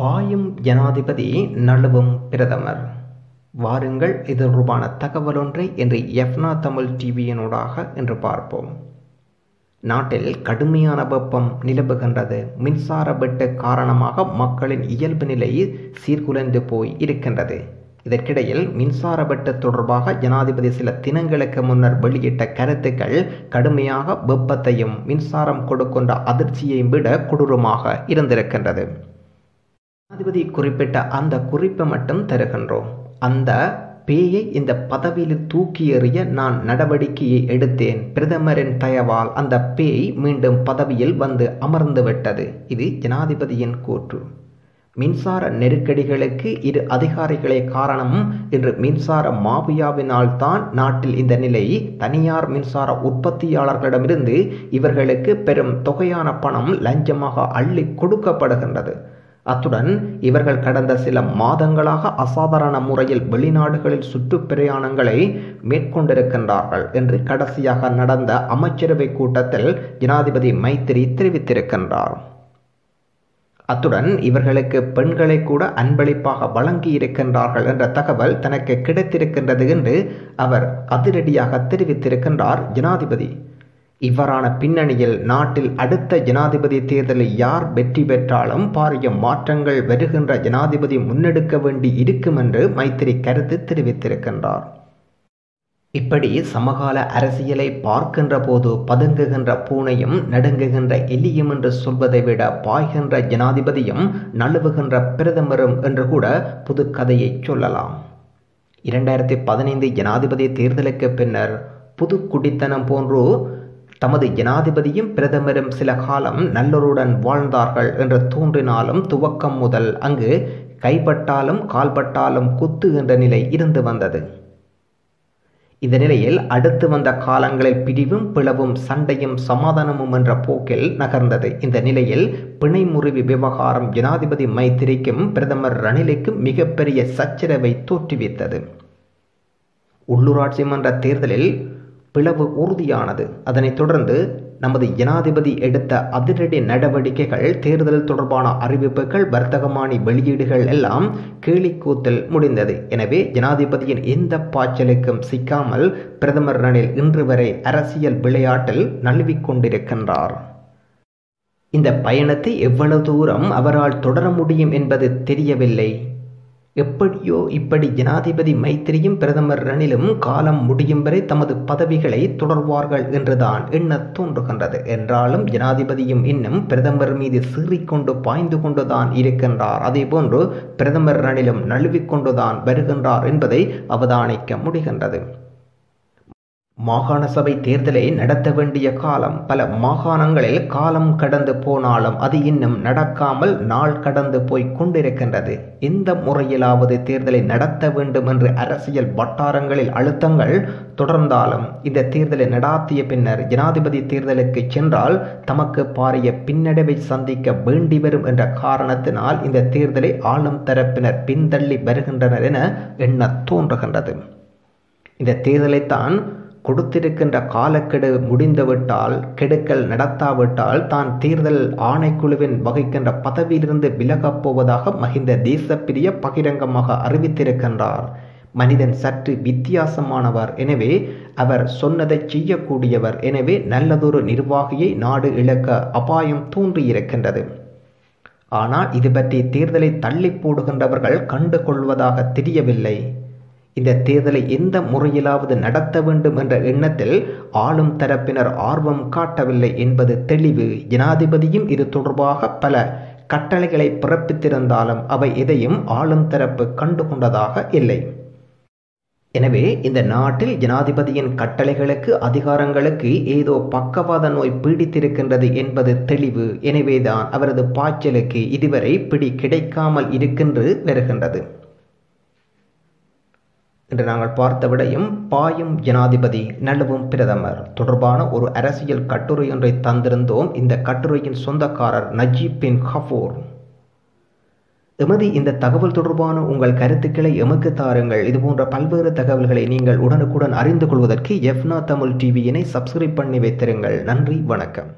பாயும் ஜனாதிபதி நழுவும் பிரதமர். வாருங்கள் இது தொடர்பான தகவலொன்றை என்று எஃப்னா தமிழ் டிவியினூடாக என்று பார்ப்போம். நாட்டில் கடுமையான வெப்பம் நிலவுகின்றது. மின்சார வெட்டு காரணமாக மக்களின் இயல்பு நிலை சீர்குலைந்து போய் இருக்கின்றது. இதற்கிடையில் மின்சார வெட்டு தொடர்பாக ஜனாதிபதி சில தினங்களுக்கு முன்னர் வெளியிட்ட கருத்துக்கள் கடுமையாக வெப்பத்தையும் மின்சாரம் கொடுக்கின்ற அதிர்ச்சியையும் விட கொடூரமாக இருந்திருக்கின்றது. ஜனாதிபதி குறிப்பிட்ட அந்த குறிப்பை மட்டும் தருகின்றோம். அந்த பேயை இந்த பதவியில் தூக்கி எறிய நான் நடவடிக்கையை எடுத்தேன். பிரதமரின் தயவால் அந்த பேய் மீண்டும் பதவியில் வந்து அமர்ந்து விட்டது. இது ஜனாதிபதியின் கூற்று. மின்சார நெருக்கடிகளுக்கு இரு அதிகாரிகளே காரணம் இன்று மின்சார மாபியாவினால் தான் நாட்டில் இந்த நிலை. தனியார் மின்சார உற்பத்தியாளர்களிடமிருந்து இவர்களுக்கு பெரும் தொகையான பணம் லஞ்சமாக அள்ளி கொடுக்கப்படுகின்றது. அத்துடன் இவர்கள் கடந்த சில மாதங்களாக அசாதாரண முறையில் வெளிநாடுகளில் சுற்றுப்பிரயாணங்களை மேற்கொண்டிருக்கின்றார்கள் என்று கடைசியாக நடந்த அமைச்சரவை கூட்டத்தில் ஜனாதிபதி மைத்திரி தெரிவித்திருக்கின்றார். அத்துடன் இவர்களுக்கு பெண்களை கூட அன்பளிப்பாக வழங்கி இருக்கின்றார்கள் என்ற தகவல் தனக்கு கிடைத்திருக்கின்றது என்று அவர் அதிரடியாக தெரிவித்திருக்கின்றார் ஜனாதிபதி. இவ்வாறான பின்னணியில் நாட்டில் அடுத்த ஜனாதிபதி தேர்தலில் யார் வெற்றி பெற்றாலும் பாரிய மாற்றங்கள் வருகின்ற ஜனாதிபதி முன்னெடுக்க வேண்டி இருக்கும் என்று மைத்திரி கருத்து தெரிவித்திருக்கின்றார். இப்படி சமகால அரசியலை பார்க்கின்ற போது பதுங்குகின்ற பூனையும் நடுங்குகின்ற எலியும் என்று சொல்வதை விட பாய்கின்ற ஜனாதிபதியும் நழுவுகின்ற பிரதமரும் என்று கூட புது கதையை சொல்லலாம். இரண்டாயிரத்தி பதினைந்து ஜனாதிபதி தேர்தலுக்கு பின்னர் புது குடித்தனம் போன்று தமது ஜனாதிபதியும் பிரதமரும் சில காலம் நல்லோருடன் வாழ்ந்தார்கள் என்று தோன்றினாலும் துவக்கம் முதல் அங்கு கைப்பட்டாலும் கால்பட்டாலும் குத்து என்ற நிலை இருந்து வந்தது. இந்த நிலையில் அடுத்து வந்த காலங்களில் பிரிவும் பிளவும் சண்டையும் சமாதானமும் என்ற போக்கில் நகர்ந்தது. இந்த நிலையில் பிணைமுறிவு விவகாரம் ஜனாதிபதி மைத்திரிக்கும் பிரதமர் ரணிலுக்கும் மிகப்பெரிய சச்சரவை தோற்றுவித்தது. உள்ளூராட்சி மன்ற தேர்தலில் பிளவு உறுதியானது. அதனைத் தொடர்ந்து நமது ஜனாதிபதி எடுத்த அதிரடி நடவடிக்கைகள் தேர்தல் தொடர்பான அறிவிப்புகள் வர்த்தகமானி வெளியீடுகள் எல்லாம் கேலிக்கூத்தில் முடிந்தது. எனவே ஜனாதிபதியின் எந்த பாய்ச்சலுக்கும் சிக்காமல் பிரதமர் ரணில் இன்று வரை அரசியல் விளையாட்டில் நழுவிக் கொண்டிருக்கின்றார் இந்த பயணத்தை எவ்வளவு தூரம் அவரால் தொடர முடியும் என்பது தெரியவில்லை. எப்படியோ இப்படி ஜனாதிபதி மைத்திரியும் பிரதமர் ரணிலும் காலம் முடியும் வரை தமது பதவிகளை தொடர்வார்கள் என்றுதான் எண்ண தோன்றுகின்றது. என்றாலும் ஜனாதிபதியும் இன்னும் பிரதமர் மீது சீறிக்கொண்டு பாய்ந்து கொண்டுதான் இருக்கின்றார். அதே போன்று பிரதமர் ரணிலும் நழுவிக்கொண்டுதான் வருகின்றார் என்பதை அவதானிக்க முடிகின்றது. மாகாண சபை தேர்தலை நடத்த வேண்டிய காலம் பல மாகாணங்களில் காலம் கடந்து போனாலும் அது இன்னும் நடக்காமல் நாள் கடந்து போய் கொண்டிருக்கின்றது. இந்த முறையிலாவது தேர்தலை நடத்த வேண்டும் என்று அரசியல் வட்டாரங்களில் அழுத்தங்கள் தொடர்ந்தாலும் இந்த தேர்தலை நடாத்திய பின்னர் ஜனாதிபதி தேர்தலுக்கு சென்றால் தமக்கு பாரிய பின்னடைவை சந்திக்க வேண்டி வரும் என்ற காரணத்தினால் இந்த தேர்தலை ஆளும் தரப்பினர் பின்தள்ளி வருகின்றனர் என எண்ண தோன்றுகின்றது. இந்த தேர்தலைத்தான் கொடுத்திருக்கின்ற காலக்கெடு முடிந்துவிட்டால் கெடுக்கல் நடத்தாவிட்டால் தான் தேர்தல் ஆணைக்குழுவின் வகிக்கின்ற பதவியிலிருந்து விலகப் போவதாக மகிந்த தேசப்பிரிய பகிரங்கமாக அறிவித்திருக்கின்றார். மனிதன் சற்று வித்தியாசமானவர் எனவே அவர் சொன்னதை செய்யக்கூடியவர் எனவே நல்லதொரு நிர்வாகியை நாடு இழக்க அபாயம் தோன்றியிருக்கின்றது. ஆனால் இது பற்றி தேர்தலை தள்ளி போடுகின்றவர்கள் கண்டு கொள்வதாக தெரியவில்லை. இந்த தேர்தலை எந்த முறையிலாவது நடத்த வேண்டும் என்ற எண்ணத்தில் ஆளும் தரப்பினர் ஆர்வம் காட்டவில்லை என்பது தெளிவு. ஜனாதிபதியும் இது தொடர்பாக பல கட்டளைகளை பிறப்பித்திருந்தாலும் அவை எதையும் ஆளும் தரப்பு கண்டுகொண்டதாக இல்லை. எனவே இந்த நாட்டில் ஜனாதிபதியின் கட்டளைகளுக்கு அதிகாரங்களுக்கு ஏதோ பக்கவாத நோய் பீடித்திருக்கின்றது என்பது தெளிவு. எனவேதான் அவரது பாய்ச்சலுக்கு இதுவரை பிடி கிடைக்காமல் இருக்கின்று வருகின்றது. இன்று நாங்கள் பார்த்த விடயம் பாயும் ஜனாதிபதி நழுவும் பிரதமர். தொடர்பான ஒரு அரசியல் கட்டுரை ஒன்றை தந்திருந்தோம். இந்த கட்டுரையின் சொந்தக்காரர் நஜீப் பின் ஹஃபூர். எமது இந்த தகவல் தொடர்பான உங்கள் கருத்துக்களை எமக்கு தாருங்கள். இதுபோன்ற பல்வேறு தகவல்களை நீங்கள் உடனுக்குடன் அறிந்து கொள்வதற்கு எஃப்னா தமிழ் டிவியினை சப்ஸ்கிரைப் பண்ணி வைத்திருங்கள். நன்றி வணக்கம்.